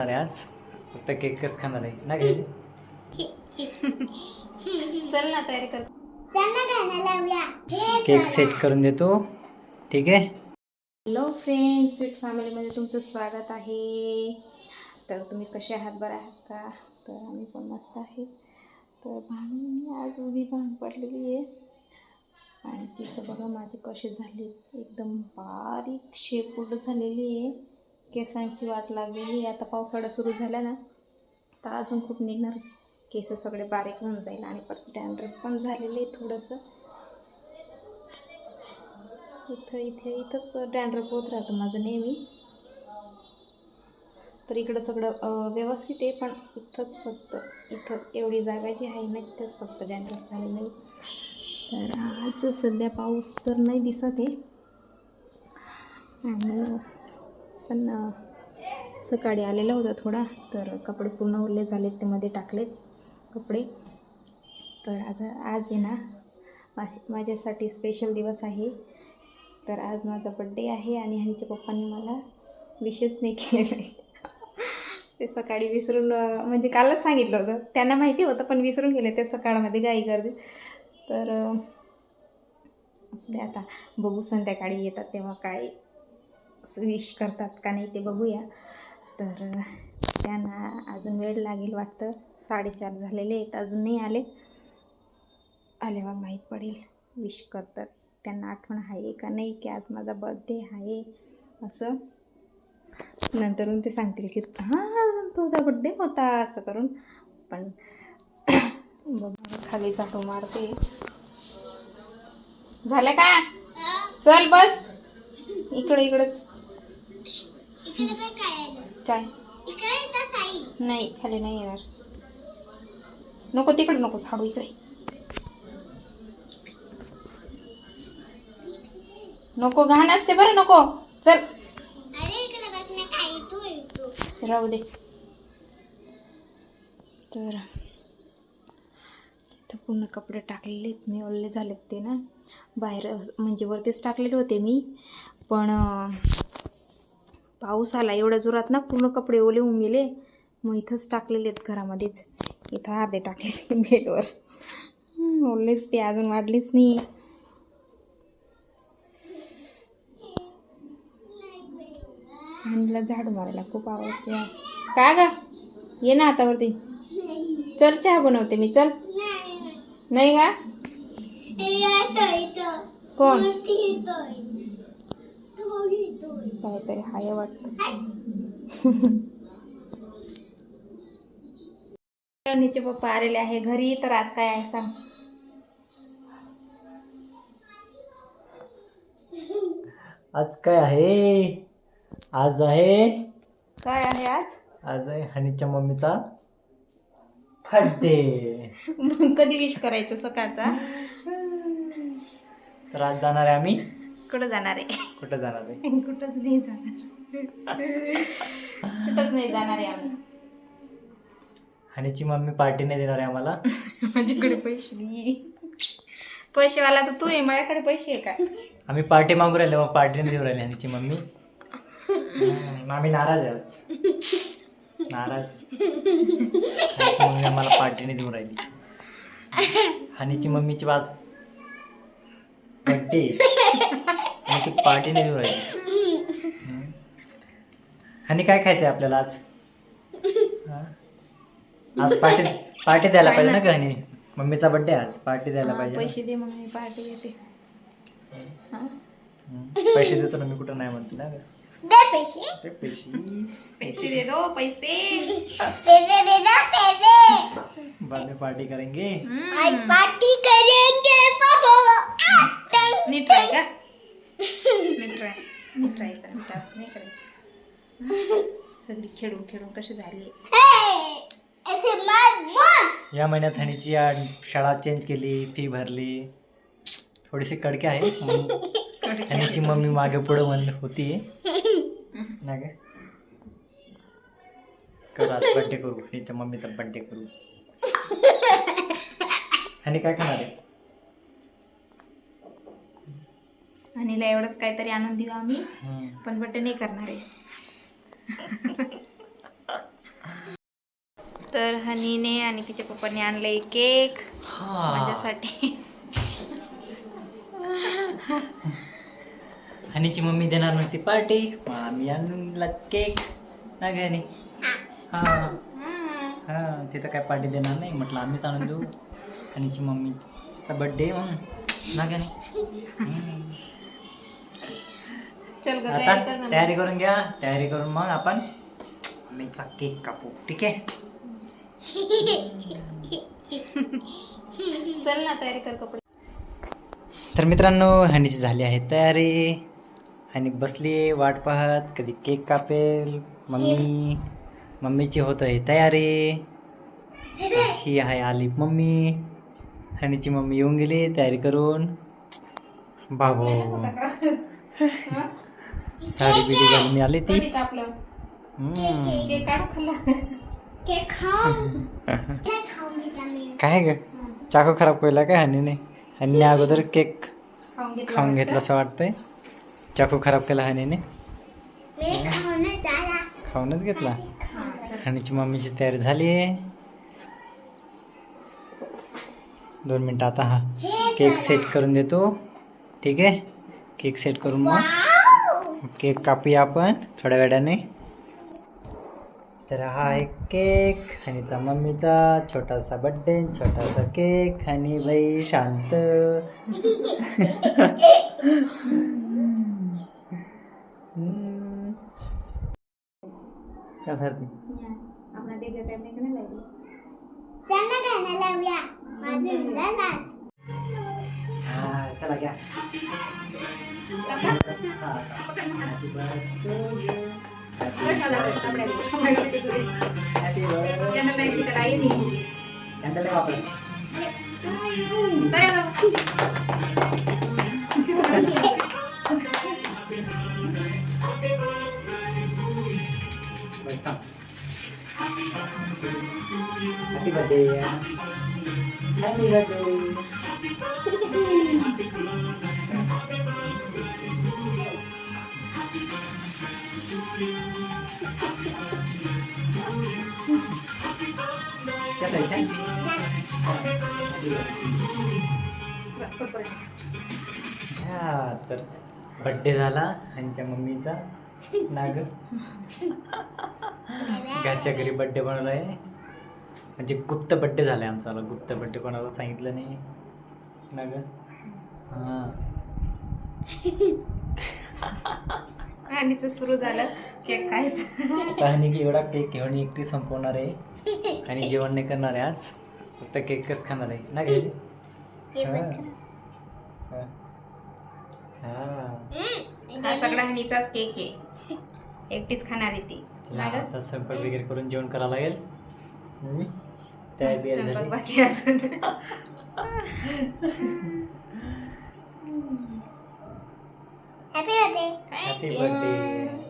अरे आज. फक्त केकच खाणार आहे? ना घे चल ना तयारी कर. केक सेट करून देतो. ठीक आहे? हॅलो फ्रेंड्स स्वीट फॅमिलीमध्ये तुमचं स्वागत आहे. तर तुम्ही कसे आहात? बरं आहात का? तर आम्ही पण मस्त आहे. तर भांग आज उभी भांग पडलेली आहे. आणि तिचं बघा माझे कसे झाले. एकदम बारीक शेपूट झालेली आहे. केसांची वाट लागलेली आता पावसाळा सुरू झाला ना तर अजून खूप निघणार केस सगळे बारीक होऊन जाईल आणि परत डॅन्ड्रफ पण झालेले आहे थोडंसं. इथं इथे इथंच डॅन्ड्रफ होत राहतं माझं नेहमी. तर इकडं सगळं व्यवस्थित आहे पण इथंच फक्त इथं एवढी जागा जी आहे ना इथंच फक्त डॅन्ड्रफ झालेलं आहे. तर आज सध्या पाऊस तर नाही दिसत आहे. आणि पण सकाळी आलेला होता थोडा तर कपडे पूर्ण ओले झालेत ते मध्ये टाकलेत कपडे. तर आज आज आहे ना मा- माझ्यासाठी स्पेशल दिवस आहे. तर आज माझा बड्डे आहे आणि ह्यांच्या पप्पांनी मला विशेष नाही केलेलं. आहे ते सकाळी विसरून म्हणजे कालच सांगितलं होतं. त्यांना माहिती होतं पण विसरून गेले. ते सकाळमध्ये गाई गर्दी तर असू दे आता बघू संध्याकाळी येतात तेव्हा काय विश करतात का नाही ते बघूया. तर त्यांना अजून वेळ लागेल वाटतं. साडेचार झालेले आहेत अजून नाही आले. आल्यावर माहीत पडेल. विश करतात. त्यांना आठवण आहे का नाही की आज माझा बर्थडे आहे? असं. नंतरून ते सांगतील की हां तुझा बड्डे होता असं करून. पण बघ खाली झाडू मारते. झालं का? चल बस. इकडं इकडंच. काय? नाही खाली नाही येणार. नको तिकडे नको झाडू इकडे. नको घाण असते बरं नको. चल. राहू दे. तर तिथं पूर्ण कपडे टाकलेले आहेत. मी ओले झाले ते ना. बाहेर म्हणजे वरतीच टाकलेले होते मी. पण पाऊस आला एवढ्या जोरात ना पूर्ण कपडे ओले होऊन गेले. मग इथंच टाकलेले आहेत घरामध्येच. इथं अर्धे टाकलेले बेडवर. ओलेच ते अजून वाढलीच नाही. म्हणलं झाडू मारायला खूप आवडते. का ग? ये ना आता वरती चल चहा बनवते मी चल. नाही का? कोण? काहीतरी हाय वाटतं. रणीचे पप्पा आलेले आहे. घरी तर आज काय आहे सांग. आज काय आहे? आज आहे काय आहे आज? आज आहे हनीच्या मम्मीचा बर्थडे मग कधी विश करायचं सकाळचा? तर आज जाणार आहे आम्ही. कुठं जाणार आहे? कुठं जाणार आहे? कुठंच नाही जाणार. कुठंच नाही जाणार आहे आम्ही. हनीची मम्मी पार्टी नाही देणार आहे आम्हाला. माझ्याकडे पैसे नाही पैसेवाला तर तू आहे माझ्याकडे पैसे आहे का? आम्ही पार्टी मागू राहिले मग पार्टी नाही देऊ राहिली हनीची मम्मी. हम्म, आम्ही नाराज आहे आज. नाराज. हनीची मम्मी आम्हाला पार्टी नाही देऊ राहिली. हनीची मम्मीची आज बड्डे ती पार्टी नाही देऊ राहिली. हनी काय खायचं आहे आपल्याला आज? हा? आज पार्टी पार्टी द्यायला पाहिजे ना हनी मम्मीचा बड्डे आज पार्टी द्यायला हा, पाहिजे. पैसे दे मग मी पार्टी देते. हा? हम्म. पैसे देतो ना मी कुठं नाही म्हणते ना ग. दे पैसे. ते पैसे. पैसे दे दो पैसे. पैसे दे दो पैसे. बाद में पार्टी करेंगे. आज पार्टी करेंगे पापा. नीट ट्राय का नीट ट्राय नीट ट्रायचा नीट असं नाही करायचं. सगळी खेळून खेळून कशी झाली? या महिन्यात हनीची शाळा चेंज केली फी भरली. थोडीशी कडके आहे हनीची मम्मी मागे पुढं म्हण होती. ना करू आज बड्डे करू. हनीच्या मम्मीचा बड्डे करू. हनी काय खाणार आहे? आणि एवढंच काहीतरी आणून देऊ आम्ही. पण बड्डे नाही करणार आहे. तर हनीने आणि तिच्या पप्पाने आणलंय केक. हा. माझ्यासाठी. हनीची मम्मी देणार नव्हती पार्टी. आम्ही आणला केक. ना घरी हा. हा. तिथं काय पार्टी देणार नाही. म्हटलं आम्हीच आणून देऊ. हनीची मम्मीचा बड्डे मग ना घरी चल ग आता तयारी कर ना. तयारी करून घ्या तयारी करून मग आपण आम्हीचा केक कापू. ठीक आहे? चल ना तयारी कर कपडे. तर मित्रांनो हनीची झाली आहे तयारी. हनी बसली वाट पाहत कधी केक कापेल मम्मी मम्मीची होत आहे तयारी. ही आहे आली मम्मी. हनीची मम्मी येऊन गेली तयारी करून. बाबो. साडी बिडी घालून आली ती हम्म. केक काढ खाल्ला केक खाऊ? केक खाऊ विटामिन काय ग चाकू खराब केला काय हनीने हनीने अगोदर केक खाऊन घेतला खाऊन घेतला असं वाटतंय चाकू खराब केला हनीने मी खाऊनच आला खाऊनच घेतला? हा. हनीची मम्मीची तयारी झाली आहे। दोन मिनटं आता हा केक सेट करून देतो ठीक आहे? केक सेट करून मग केक कापूया आपण थोड्या वेळाने. तर हा आहे केक आणि मम्मीचा छोटासा बड्डे छोटासा केक आणि बाई शांत. का सर काय त्यांना गाणं लावूया. चला घ्या Happy birthday. कॅन्डल आहे वापरा. बस थांब. Happy birthday. Happy birthday. क्या खायचं आहे? हा तर बड्डे झाला यांच्या मम्मीचा नाग. घरच्या घरी बड्डे बनवला आहे? म्हणजे गुप्त बड्डे झाला आहे आमचा गुप्त बड्डे कोणाला सांगितलं नाही. नाग. हां. आणि सुरू झालं. केक खायचं. आणि की एवढा केक घेऊन एकटी संपवणार आहे. आणि जेवण नाही करणार आहे आज. फक्त केकच खाणार आहे? ना घे हा. सगळा हनीचाच केक आहे. एकटीच खाणार आहे ती. चला नाही गं? आता स्वयंपाक वगैरे करून जेवण करावं लागेल? हम्म. चाय बिया स्वयंपाक झाली बाकी अजून. Happy birthday happy Thank